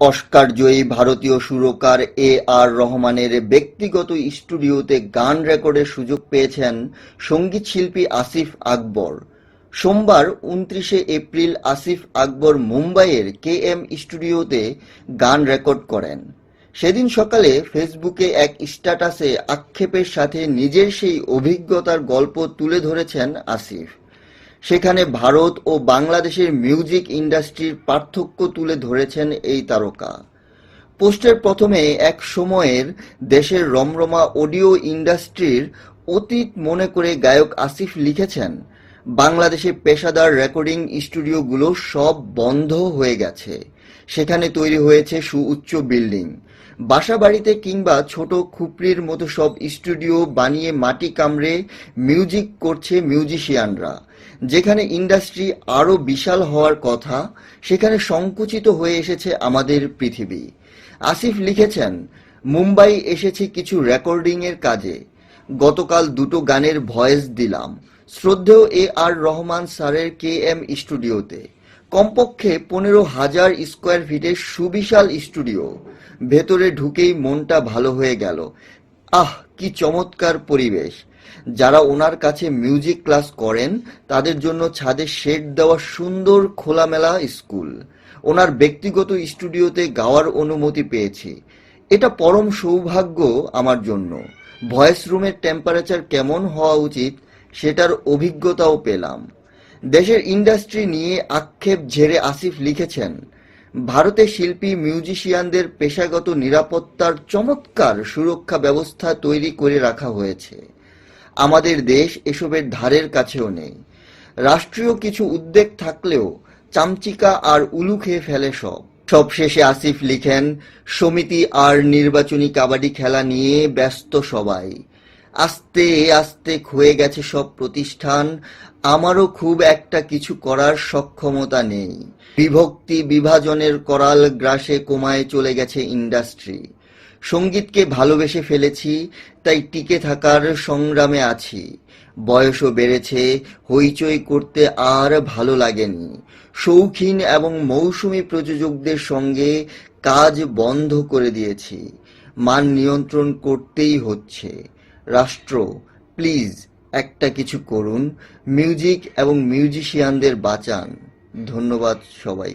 Oscar জয়ী ভারতীয় সুরকার এ আর রহমানের ব্যক্তিগত স্টুডিওতে গান রেকর্ডের সুযোগ পেয়েছেন সঙ্গীতশিল্পী আসিফ আকবর। সোমবার উনত্রিশে এপ্রিল আসিফ আকবর মুম্বাইয়ের কে এম স্টুডিওতে গান রেকর্ড করেন। সেদিন সকালে ফেসবুকে এক স্ট্যাটাসে আক্ষেপের সাথে নিজের সেই অভিজ্ঞতার গল্প তুলে ধরেছেন আসিফ। সেখানে ভারত ও বাংলাদেশের মিউজিক ইন্ডাস্ট্রির পার্থক্য তুলে ধরেছেন এই তারকা। পোস্টের প্রথমে এক সময়ের দেশের রমরমা অডিও ইন্ডাস্ট্রির অতীত মনে করে গায়ক আসিফ লিখেছেন, বাংলাদেশে পেশাদার রেকর্ডিং স্টুডিওগুলো সব বন্ধ হয়ে গেছে। সেখানে তৈরি হয়েছে সুউচ্চ বিল্ডিং। বাসাবাড়িতে কিংবা ছোট খুপড়ির মতো সব স্টুডিও বানিয়ে মাটি কামড়ে মিউজিক করছে মিউজিশিয়ানরা। যেখানে ইন্ডাস্ট্রি আরও বিশাল হওয়ার কথা, সেখানে সংকুচিত হয়ে এসেছে আমাদের পৃথিবী। আসিফ লিখেছেন, মুম্বাই এসেছে কিছু রেকর্ডিং এর কাজে। গতকাল দুটো গানের ভয়েস দিলাম। শ্রদ্ধেয় এ আর রহমান স্যারের কে এম স্টুডিওতে। কমপক্ষে পনেরো হাজার স্কোয়ার ফিটের সুবিশাল স্টুডিও। ভেতরে ঢুকেই মনটা ভালো হয়ে গেল। আহ, কি চমৎকার পরিবেশ। যারা ওনার কাছে মিউজিক ক্লাস করেন, তাদের জন্য ছাদে শেড দেওয়া সুন্দর খোলামেলা স্কুল ওনার ব্যক্তিগত স্টুডিওতে গাওয়ার অনুমতি পেয়েছি। এটা পরম সৌভাগ্য আমার জন্য। ভয়েস রুমের টেম্পারেচার কেমন হওয়া উচিত, সেটার অভিজ্ঞতাও পেলাম। দেশের ইন্ডাস্ট্রি নিয়ে আক্ষেপ ঝেড়ে আসিফ লিখেছেন, ভারতে শিল্পী মিউজিশিয়ানদের পেশাগত নিরাপত্তার চমৎকার সুরক্ষা ব্যবস্থা তৈরি করে রাখা হয়েছে। আমাদের দেশ এসবের ধারের কাছেও নেই। রাষ্ট্রীয় কিছু উদ্বেগ থাকলেও চামচিকা আর উলু খেয়ে ফেলে সব। সবশেষে আসিফ লিখেন, সমিতি আর নির্বাচনী কাবাডি খেলা নিয়ে ব্যস্ত সবাই। আস্তে আস্তে ক্ষয়ে গেছে সব প্রতিষ্ঠান। আমারও খুব একটা কিছু করার সক্ষমতা নেই। বিভক্তি, বিভাজনের করাল গ্রাসে কমায় চলে গেছে ইন্ডাস্ট্রি। সঙ্গীতকে ভালোবেসে ফেলেছি, তাই টিকে থাকার সংগ্রামে আছি। বয়সও বেড়েছে, হইচই করতে আর ভালো লাগেনি। শৌখিন এবং মৌসুমী প্রযোজকদের সঙ্গে কাজ বন্ধ করে দিয়েছি। মান নিয়ন্ত্রণ করতেই হচ্ছে। রাষ্ট্র, প্লিজ একটা কিছু করুন। মিউজিক এবং মিউজিশিয়ানদের বাঁচান। ধন্যবাদ সবাই